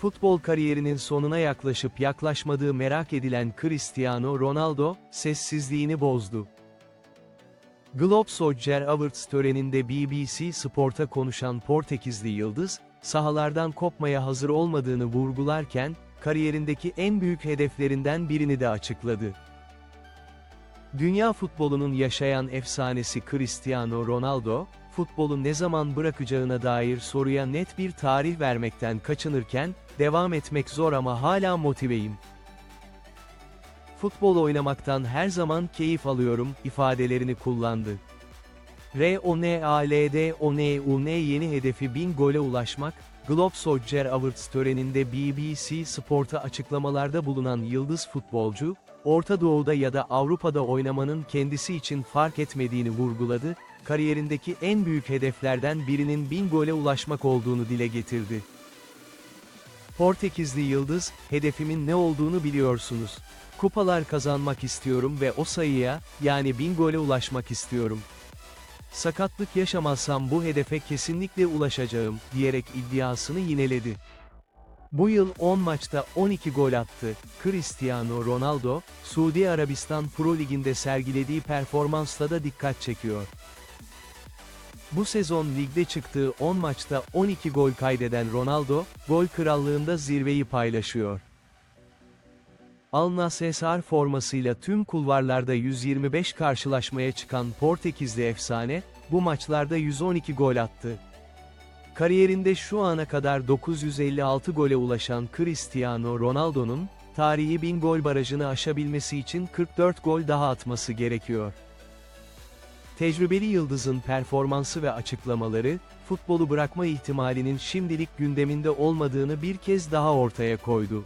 Futbol kariyerinin sonuna yaklaşıp yaklaşmadığı merak edilen Cristiano Ronaldo, sessizliğini bozdu. Globe Soccer Awards töreninde BBC Sport'a konuşan Portekizli Yıldız, sahalardan kopmaya hazır olmadığını vurgularken, kariyerindeki en büyük hedeflerinden birini de açıkladı. Dünya futbolunun yaşayan efsanesi Cristiano Ronaldo, futbolu ne zaman bırakacağına dair soruya net bir tarih vermekten kaçınırken, devam etmek zor ama hala motiveyim. Futbol oynamaktan her zaman keyif alıyorum, ifadelerini kullandı. RONALD yeni hedefi 1000 gole ulaşmak, Globe Soccer Awards töreninde BBC Sport'a açıklamalarda bulunan yıldız futbolcu, Orta Doğu'da ya da Avrupa'da oynamanın kendisi için fark etmediğini vurguladı, kariyerindeki en büyük hedeflerden birinin 1000 gole ulaşmak olduğunu dile getirdi. Portekizli Yıldız, hedefimin ne olduğunu biliyorsunuz. Kupalar kazanmak istiyorum ve o sayıya, yani 1000 gole ulaşmak istiyorum. Sakatlık yaşamazsam bu hedefe kesinlikle ulaşacağım, diyerek iddiasını yineledi. Bu yıl 10 maçta 12 gol attı. Cristiano Ronaldo, Suudi Arabistan Pro Ligi'nde sergilediği performansla da dikkat çekiyor. Bu sezon ligde çıktığı 10 maçta 12 gol kaydeden Ronaldo, gol krallığında zirveyi paylaşıyor. Al Nassr formasıyla tüm kulvarlarda 125 karşılaşmaya çıkan Portekizli efsane, bu maçlarda 112 gol attı. Kariyerinde şu ana kadar 956 gole ulaşan Cristiano Ronaldo'nun, tarihi 1000 gol barajını aşabilmesi için 44 gol daha atması gerekiyor. Tecrübeli yıldızın performansı ve açıklamaları, futbolu bırakma ihtimalinin şimdilik gündeminde olmadığını bir kez daha ortaya koydu.